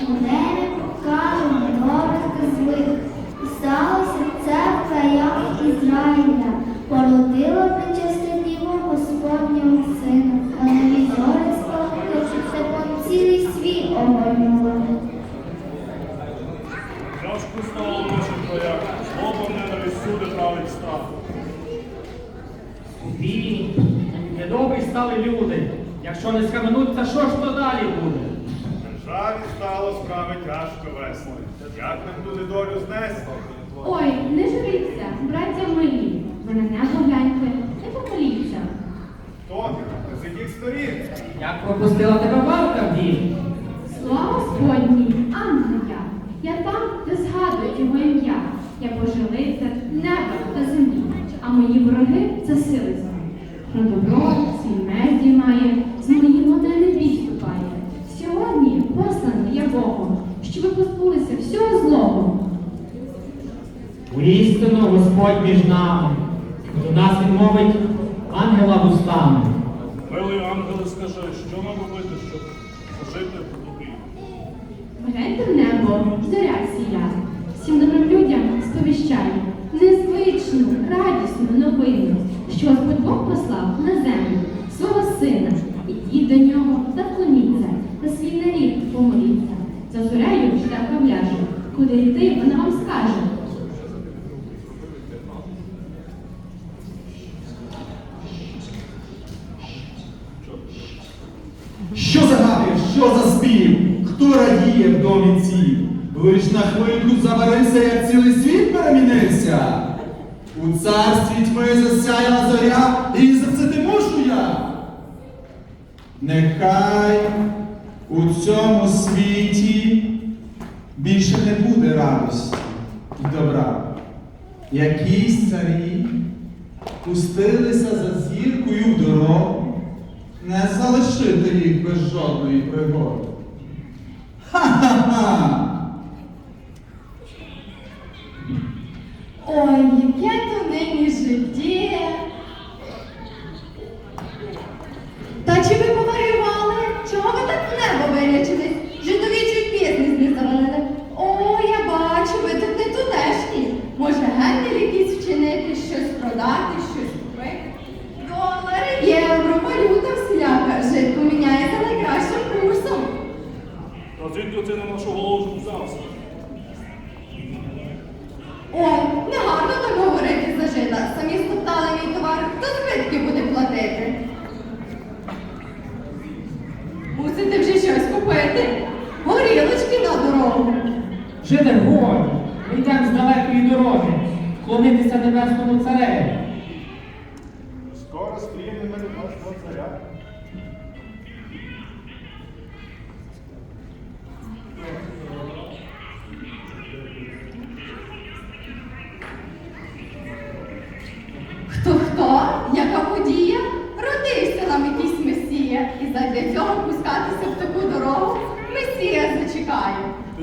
сумних, моделі покажуть добрих злих. І сталося це в краях Ізраїля, породила причасти діво Господнього сина, а на візори спалили, це по цілий світ огорнуло. Тяжко стало ненависть всюди править. У війні недобрі стали люди. Якщо не схаменуться, що ж то далі буде? Державі стало справи тяжко весело. Як нам туди долю знесло? Ой, не журіться, браття милі. Ви на небо гляньте, не помоліться. Хто ти? З яких сторін? Як пропустила тебе бабка в дім? Слава Господній, ангел я. Я там, де згадують його ім'я. Я пожелиця неба та землі, а мої вороги це сили зли. Про добро свій меч Щоб ви позбулися всього злого. Воістину Господь між нами. До нас він мовить ангела вустами. Милий ангеле, скажи, що нам робити, щоб жити в добрі? Гляньте в небо, зоря сія, всім добрим людям сповіщає незвичну, радісну новину, що Господь Бог послав на землю свого сина. Ідіть до нього що за спів? Хто радіє в домі цій? Лиш на хвильку заварився, як цілий світ перемінився. У царстві тьми засяяла зоря, і за це ти мушу я. Нехай у цьому світі більше не буде радості і добра. Якісь царі пустилися за зіркою в дорогу, не залишити їх без жодної пригоди. Ха-ха-ха! Ой, яке то нині життя. Та чи ви поварювали? Чого ви так небо вирячились?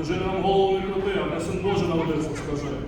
Ти нам голову не крути, а не син Божий народився, скажи.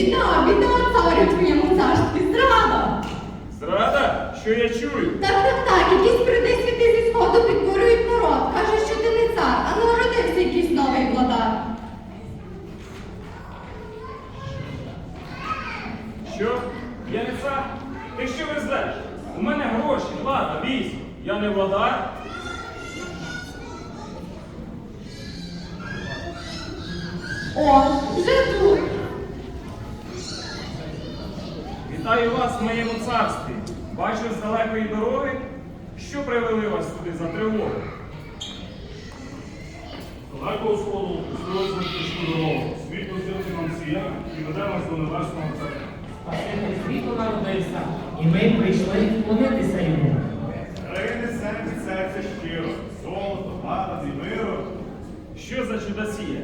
Біда, біда, царю твоєму царстві, зрада. Зрада? Що я чую? Так, так, так, якісь брати зі сходу підбурюють народ. Каже, що ти не цар, а народився якийсь новий владар. Що? Я не цар? Ти що ви везеш? У мене гроші, влада, військо. Я не владар. О, вже тут. Вітаю вас в моєму царстві. Бачу з далекої дороги, що привели вас сюди за тривогу. Далеко сходу на пішку дорогу. Світло зірки нам сіє і веде нас до небесного царя. Спаситель світу народився, і ми прийшли вклонитися йому. Рини серце, серце щиро, золото, і миру. Що за чудосія?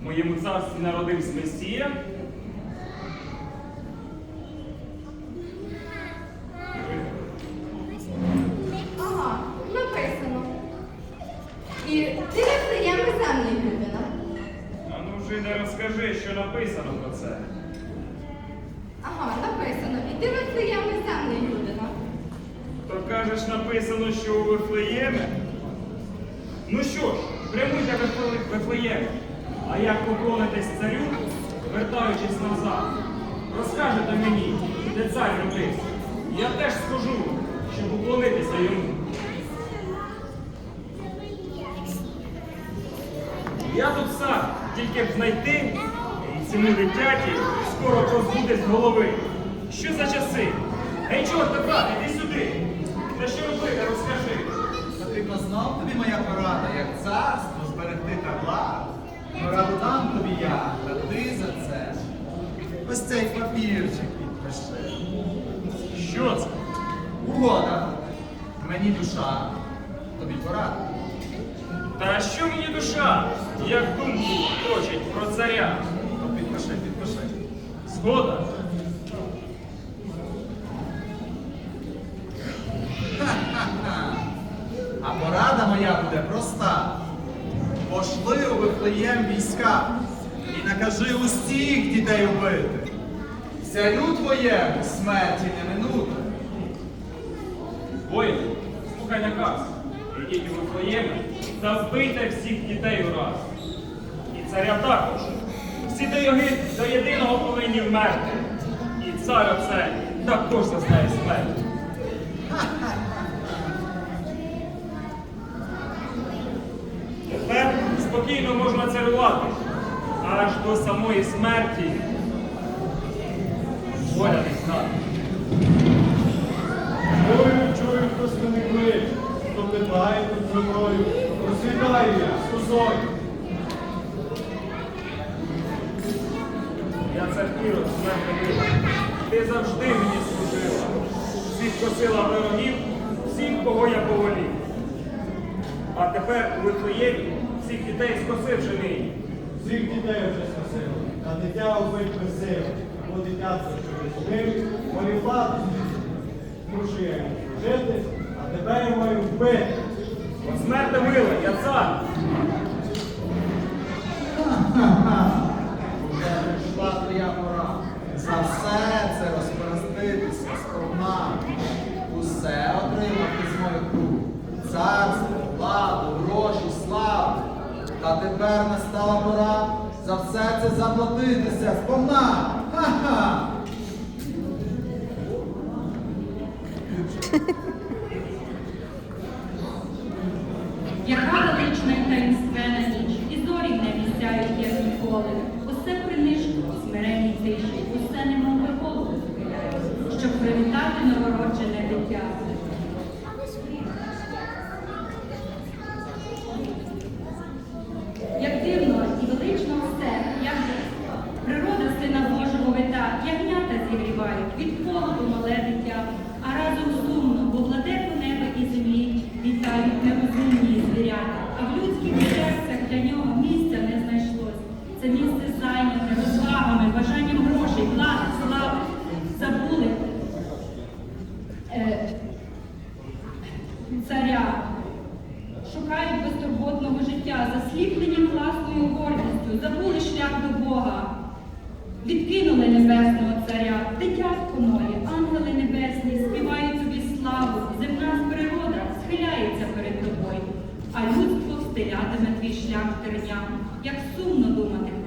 В моєму царстві народився Месія. Розкажи, що написано про це. Ага, написано. І ти приємний земний людина. То кажеш, написано, що у Вифлеємі? Ну що ж, прямуйте в Вифле- Вифлеєм. А як поклонитись царю, вертаючись назад, розкажете мені, де цар родився. Я теж схожу, щоб уклонитися йому. Тільки б знайти, і цьому дитяті скоро позбудеш голови. Що за часи? Ей, чорт, брат, іди сюди. Та що робити, розкажи. Потрібно знов тобі моя порада, як царство зберегти та владу. Пораду дам тобі я, та ти за це. Ось цей папірчик підпиши. Що це? Угода. Мені душа, тобі порада. Та що мені душа, як думку точить про царя? Підпиши, підпиши. Згода. А порада моя буде проста. Пошли у Вифлеєм війська і накажи усіх дітей убити. Царю твоєму смерті не минути. Воїни, слухай наказ. У Вифлеєми та вбийте всіх дітей ураз. І царя також. Всі до, йоги, до єдиного повинні вмерти. І цар оце також зазнає смерть. Тепер спокійно можна царювати. Аж до самої смерті. Воля не знати. Чую, чую, хтось мене кличе. Питає тут зі мною. Просвітаю я, сусой. Я цар Ірод, смерть. Ти завжди мені служила. Всіх косила ворогів, всіх, кого я поволів. А тепер у Вифлеємі всіх дітей скосив жений. Всіх дітей вже скосили, а дитя вбить просив, бо дитя це що візьмив, мою владу я а тебе я маю смерти мила, я. Ха-ха-ха. Уже прийшла твоя пора. За все це розпорядитися сповна. Усе отримати з моїх рук. Царство, владу, гроші, славу. Та тепер настала пора за все це заплатитися сповна. Ха-ха! Новороджене дитя. життям, як сумно думати.